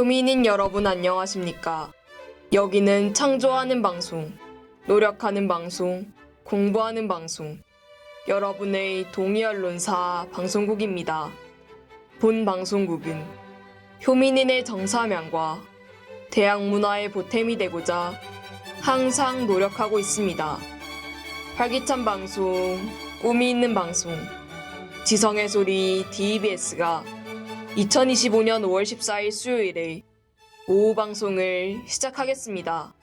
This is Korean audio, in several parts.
효민인 여러분 안녕하십니까? 여기는 창조하는 방송, 노력하는 방송, 공부하는 방송, 여러분의 동의 언론사 방송국입니다. 본 방송국은 효민인의 정사명과 대학 문화의 보탬이 되고자 항상 노력하고 있습니다. 활기찬 방송, 꿈이 있는 방송, 지성의 소리 DBS가 2025년 5월 14일 수요일에 오후 방송을 시작하겠습니다.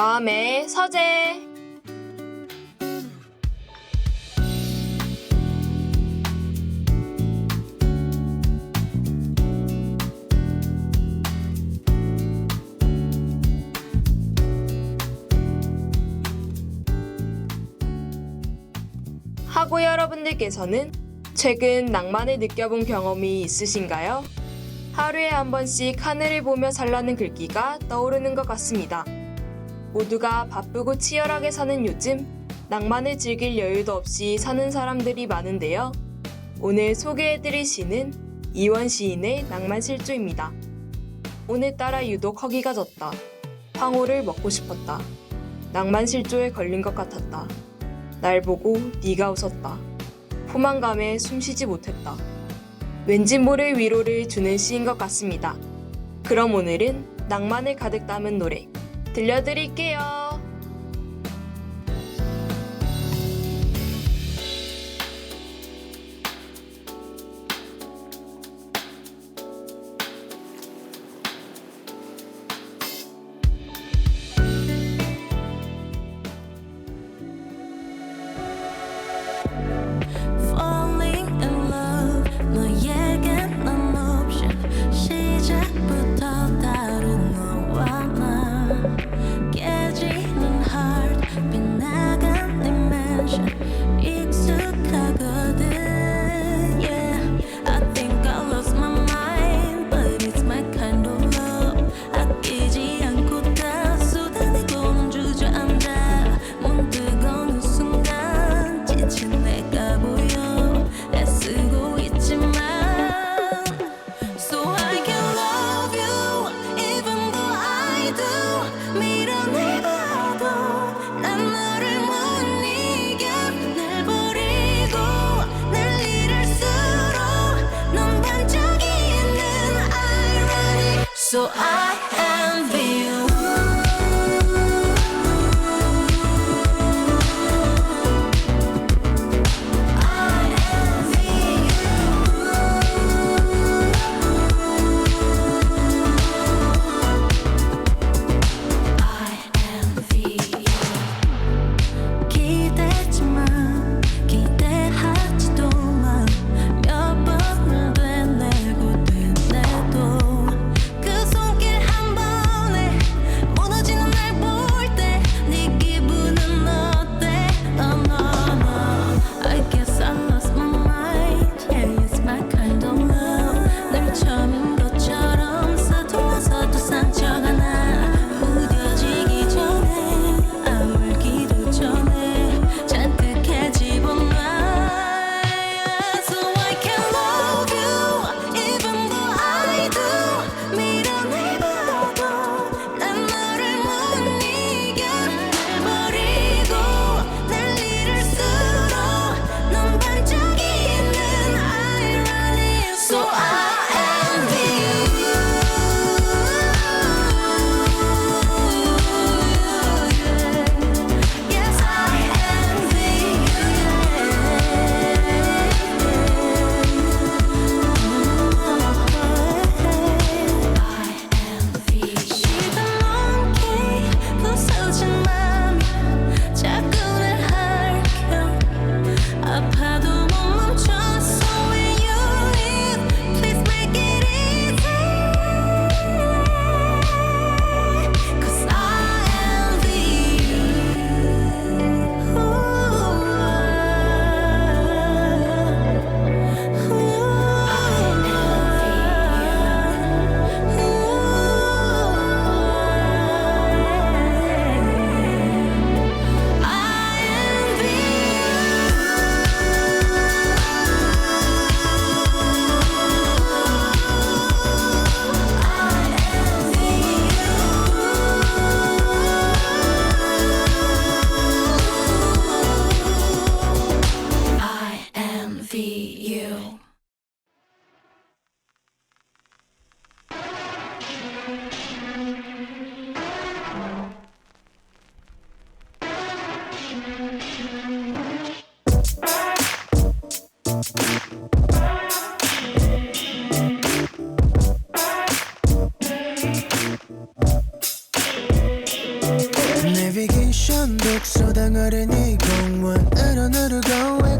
마음의 서재 하고 여러분들께서는 최근 낭만을 느껴본 경험이 있으신가요? 하루에 한 번씩 하늘을 보며 살라는 글귀가 떠오르는 것 같습니다. 모두가 바쁘고 치열하게 사는 요즘 낭만을 즐길 여유도 없이 사는 사람들이 많은데요. 오늘 소개해드릴 시는 이원 시인의 낭만 실조입니다. 오늘따라 유독 허기가 졌다. 황호를 먹고 싶었다. 낭만 실조에 걸린 것 같았다. 날 보고 네가 웃었다. 포만감에 숨쉬지 못했다. 왠지 모를 위로를 주는 시인 것 같습니다. 그럼 오늘은 낭만을 가득 담은 노래 들려드릴게요.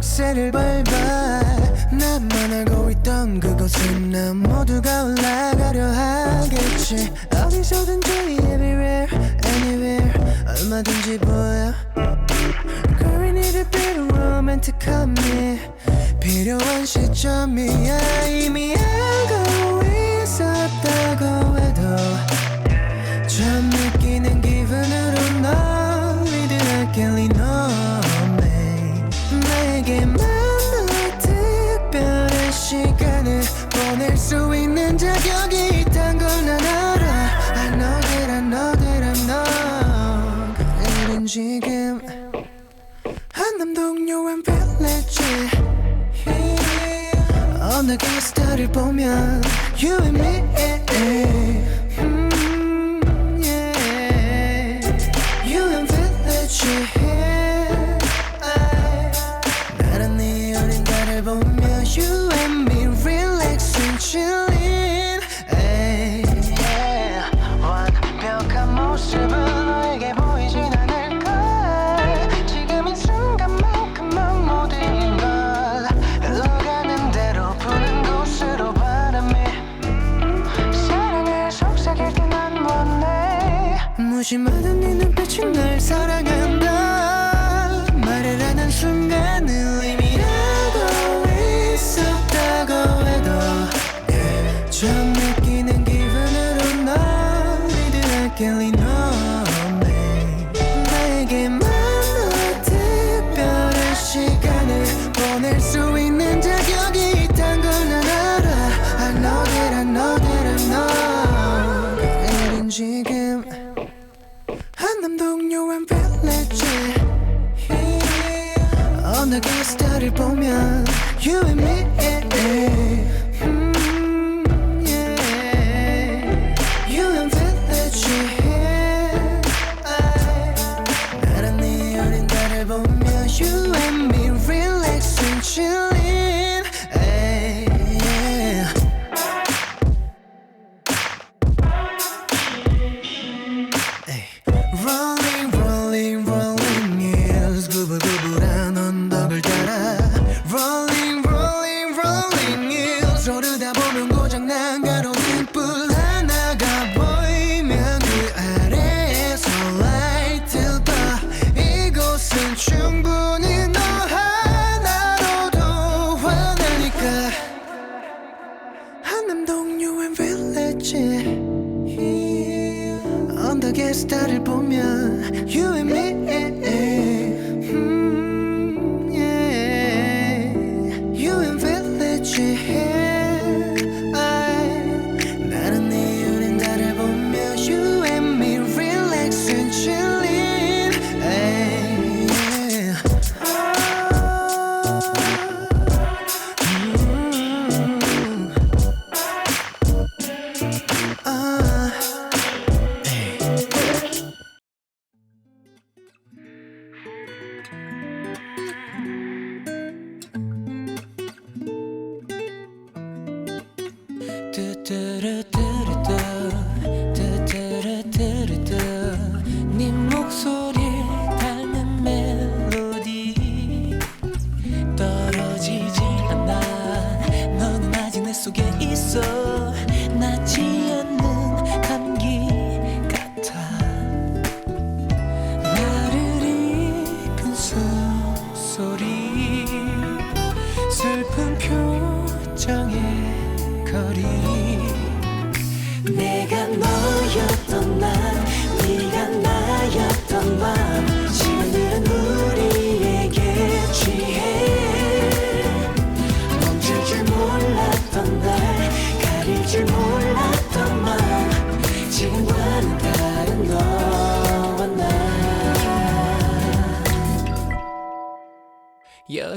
쇠를 밟아 나만 알고 있던 그곳은 나 모두가 올라가려 하겠지 어디서든지 everywhere anywhere 얼마든지 보여 Curry needed a bit of romantic on me 필요한 시점이야 이미 알고 수 있는 자격이 있단 걸난 알아. I know that I know that I'm not. 그들은 지금 한남 동료한 village 어느 게스타를 보면 You and me. 음, yeah. You and village 지금 한남동 요한 빌리지 어느 그 스타를 보면 You and me 그대를 보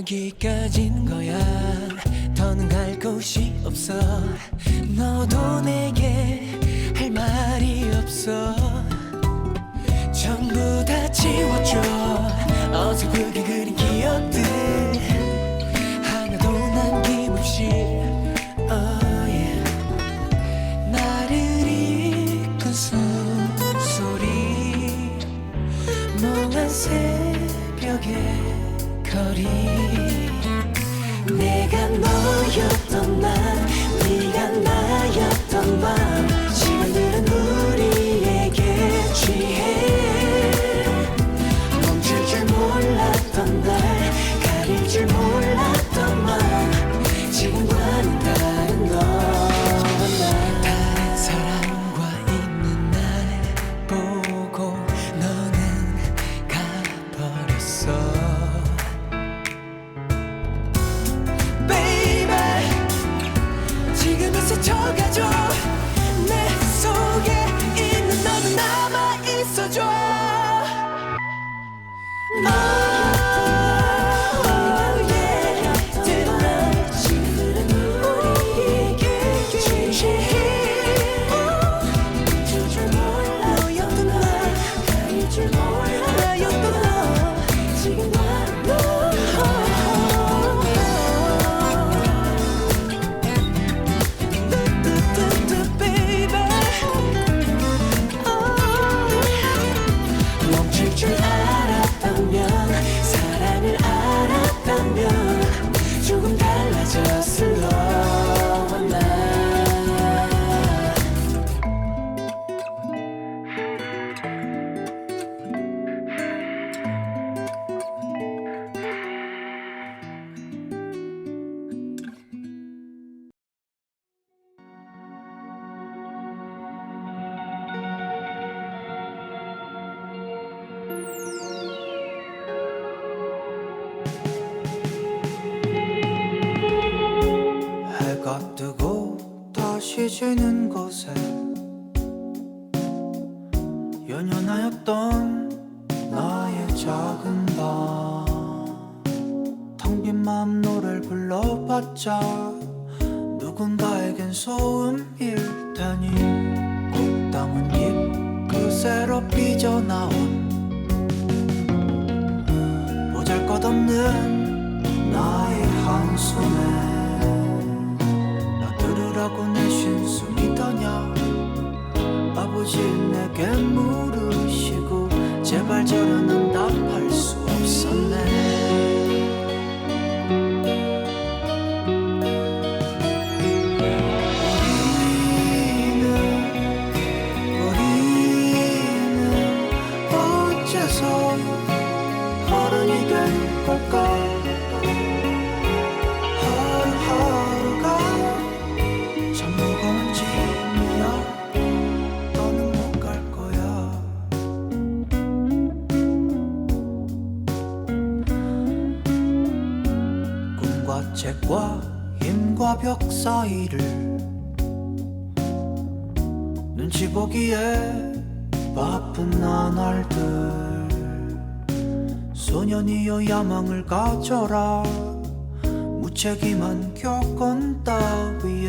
magica. 주는 곳에 내게 물으시고 제발 저런 응답할 과 힘과 벽 사이를 눈치 보기에 바쁜 나날들. 소년이여 야망을 가져라. 무책임한 교건 따위.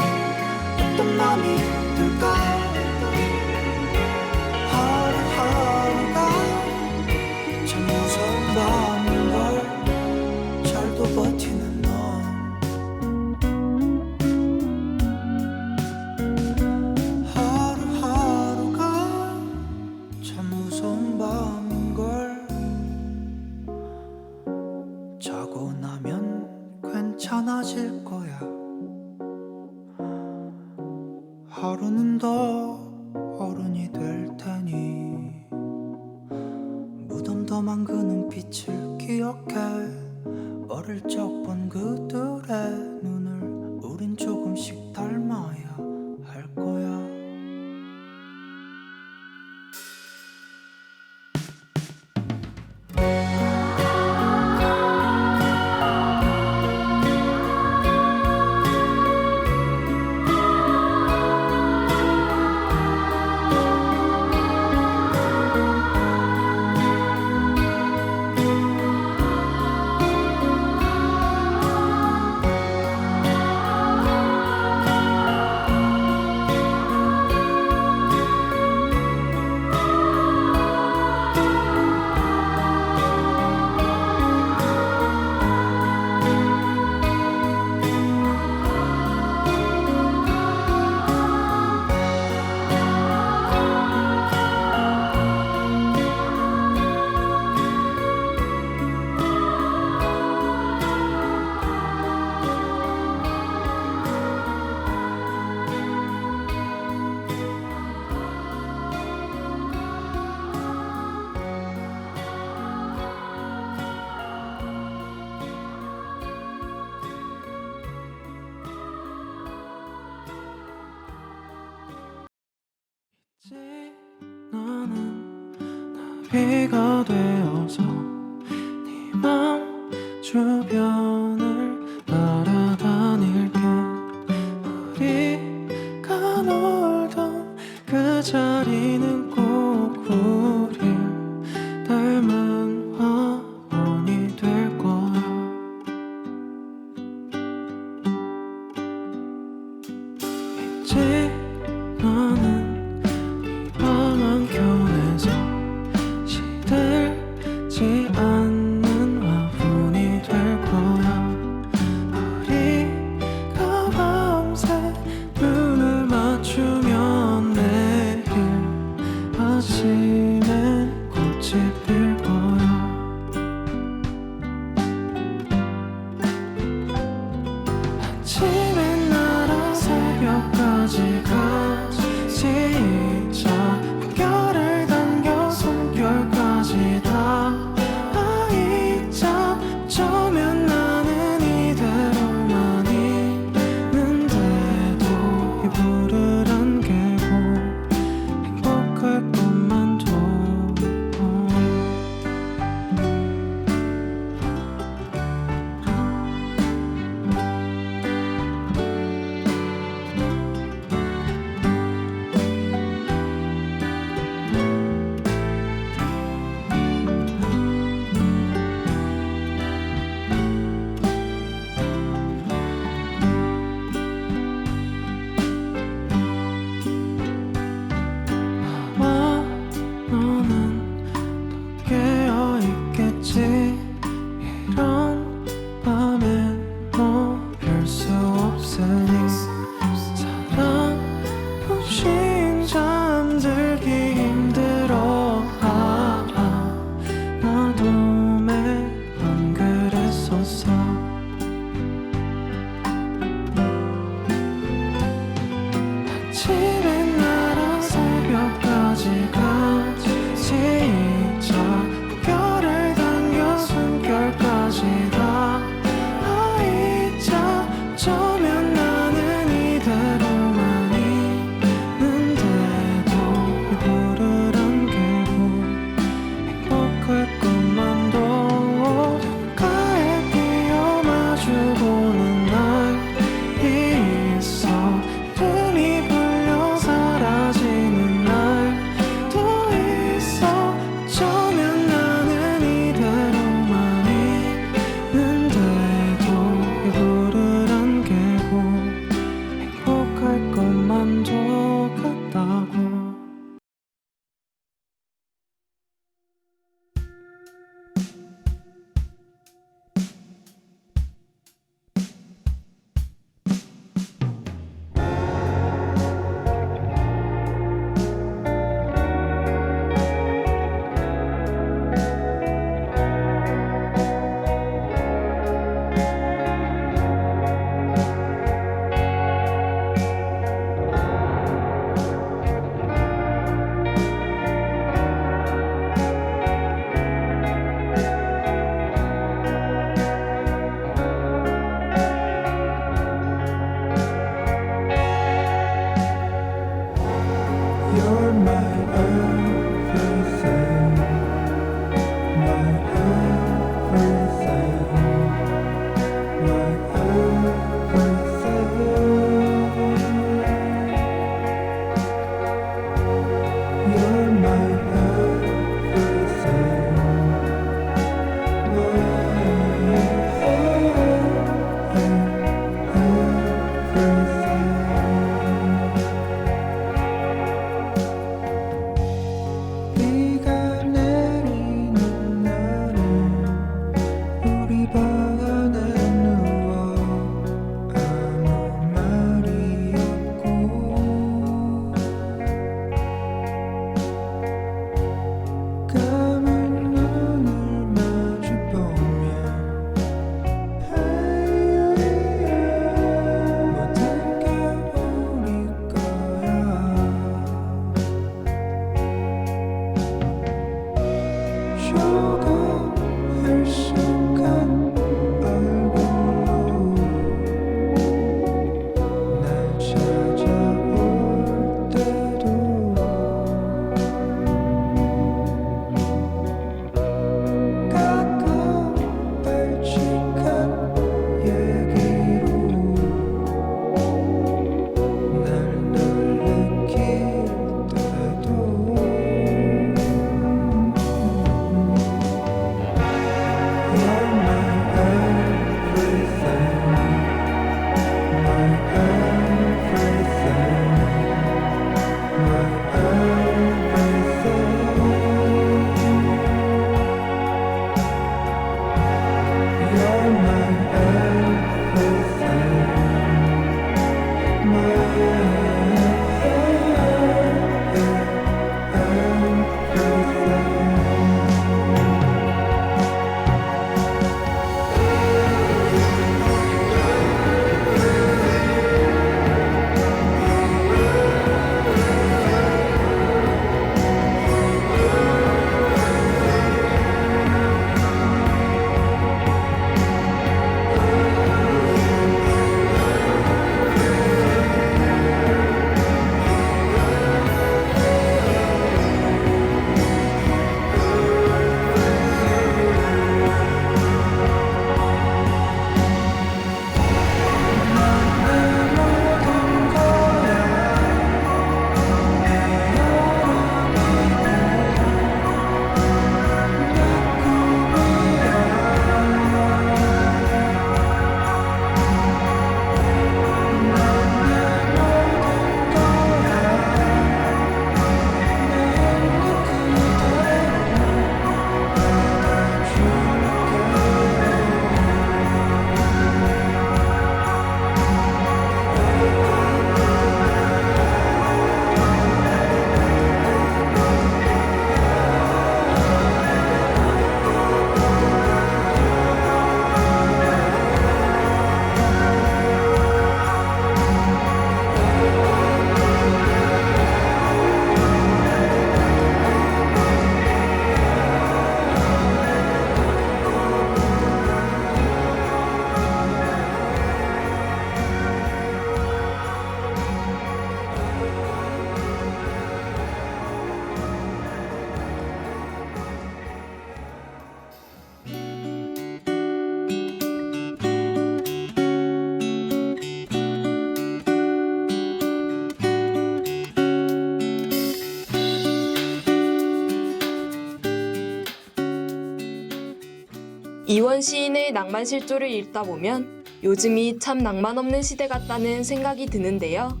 이원 시인의 낭만 실조를 읽다 보면 요즘이 참 낭만 없는 시대 같다는 생각이 드는데요.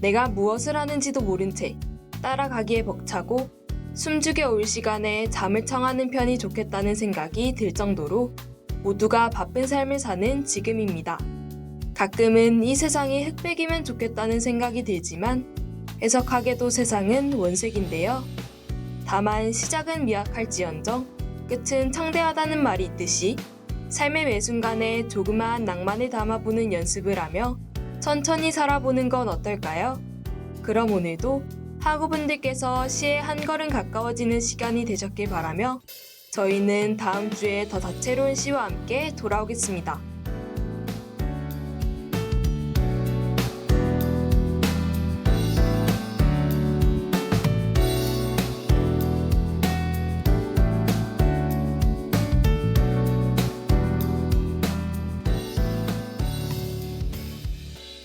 내가 무엇을 하는지도 모른 채 따라가기에 벅차고 숨죽여 올 시간에 잠을 청하는 편이 좋겠다는 생각이 들 정도로 모두가 바쁜 삶을 사는 지금입니다. 가끔은 이 세상이 흑백이면 좋겠다는 생각이 들지만 해석하게도 세상은 원색인데요. 다만 시작은 미약할지언정 끝은 창대하다는 말이 있듯이 삶의 매 순간에 조그마한 낭만을 담아보는 연습을 하며 천천히 살아보는 건 어떨까요? 그럼 오늘도 학우분들께서 시에 한 걸음 가까워지는 시간이 되셨길 바라며 저희는 다음 주에 더 다채로운 시와 함께 돌아오겠습니다.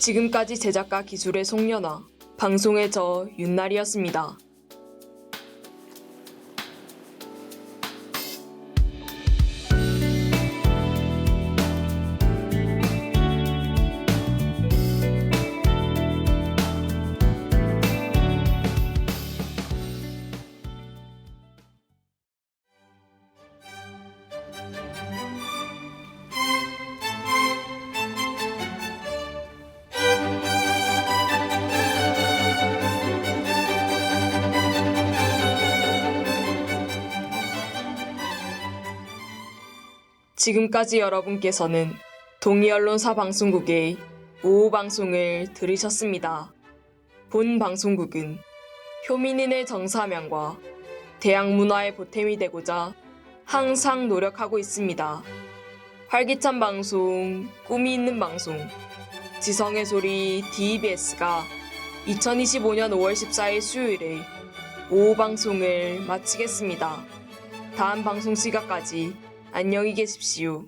지금까지 제작가 기술의 송연아, 방송의 저 윤날이었습니다. 지금까지 여러분께서는 동이언론사 방송국의 오후 방송을 들으셨습니다. 본 방송국은 효민인의 정사명과 대학 문화의 보탬이 되고자 항상 노력하고 있습니다. 활기찬 방송, 꿈이 있는 방송, 지성의 소리 DBS가 2025년 5월 14일 수요일에 오후 방송을 마치겠습니다. 다음 방송 시간까지 안녕히 계십시오.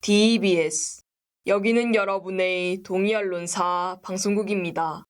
DBS 여기는 여러분의 동의 언론사 방송국입니다.